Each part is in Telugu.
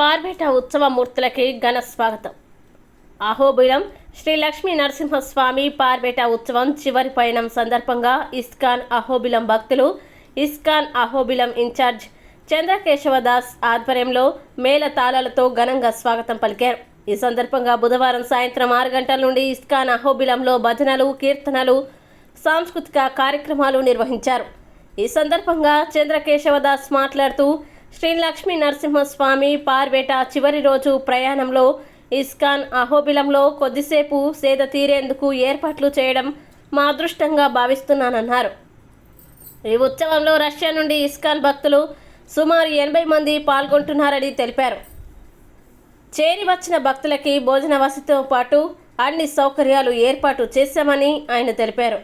పార్వేట ఉత్సవ మూర్తులకి ఘన స్వాగతం. అహోబిలం శ్రీ లక్ష్మీ నరసింహస్వామి పార్వేట ఉత్సవం చివరి పయనం సందర్భంగా ఇస్కాన్ అహోబిలం భక్తులు ISKCON Ahobilam in charge Chandrakesava Das ఆధ్వర్యంలో మేళ తాళాలతో ఘనంగా స్వాగతం పలికారు. ఈ సందర్భంగా బుధవారం సాయంత్రం ఆరు గంటల నుండి ఇస్కాన్ అహోబిలంలో భజనలు కీర్తనలు సాంస్కృతిక కార్యక్రమాలు నిర్వహించారు. ఈ సందర్భంగా చంద్రకేశవదాస్ మాట్లాడుతూ శ్రీ లక్ష్మీ నరసింహస్వామి పార్వేట చివరి రోజు ప్రయాణంలో ఇస్కాన్ అహోబిలంలో కొద్దిసేపు సేద తీరేందుకు ఏర్పాట్లు చేయడం మా అదృష్టంగా భావిస్తున్నానన్నారు. ఈ ఉత్సవంలో రష్యా నుండి ఇస్కాన్ భక్తులు సుమారు ఎనభై మంది పాల్గొంటున్నారని తెలిపారు. చేరి వచ్చిన భక్తులకి భోజన వసతితో పాటు అన్ని సౌకర్యాలు ఏర్పాటు చేశామని ఆయన తెలిపారు.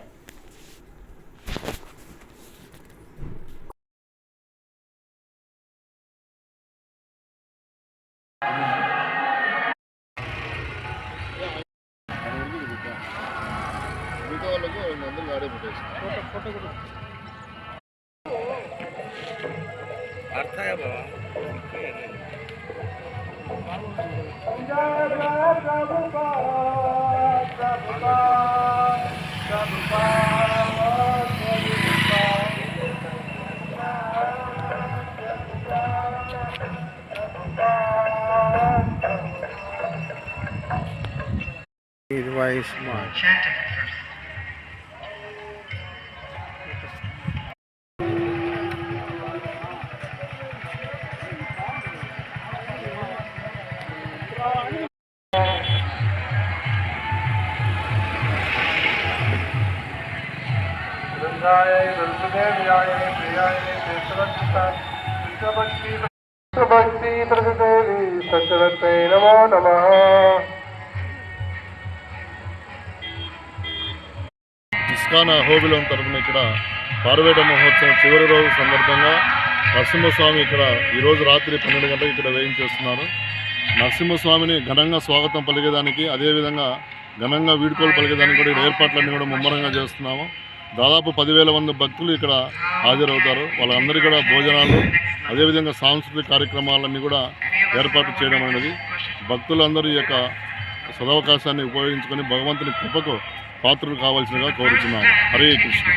మిగతా వాళ్ళకి అందరికీ ఆడే పెట్టేసి అర్థాయ బాబా It was March. భక్తి నమో నమ ఇస్కాన్ అహోబిలం తరఫున ఇక్కడ పార్వేట మహోత్సవం చివరి రోజు సందర్భంగా నరసింహస్వామి ఇక్కడ ఈరోజు రాత్రి పన్నెండు గంటలకు ఇక్కడ వేయించేస్తున్నారు నరసింహస్వామిని ఘనంగా స్వాగతం పలికేదానికి అదేవిధంగా ఘనంగా వీడుకోలు పలికేదానికి కూడా ఏర్పాట్లన్నీ కూడా ముమ్మరంగా చేస్తున్నాము. దాదాపు పదివేల మంది భక్తులు ఇక్కడ హాజరవుతారు. వాళ్ళందరికీ కూడా భోజనాలు అదేవిధంగా సాంస్కృతిక కార్యక్రమాలన్నీ కూడా ఏర్పాటు చేయడం అనేది భక్తులందరూ ఈ యొక్క సదవకాశాన్ని ఉపయోగించుకొని భగవంతుని కృపకు పాత్రలు కావాల్సినగా కోరుతున్నాను హరే కృష్ణ.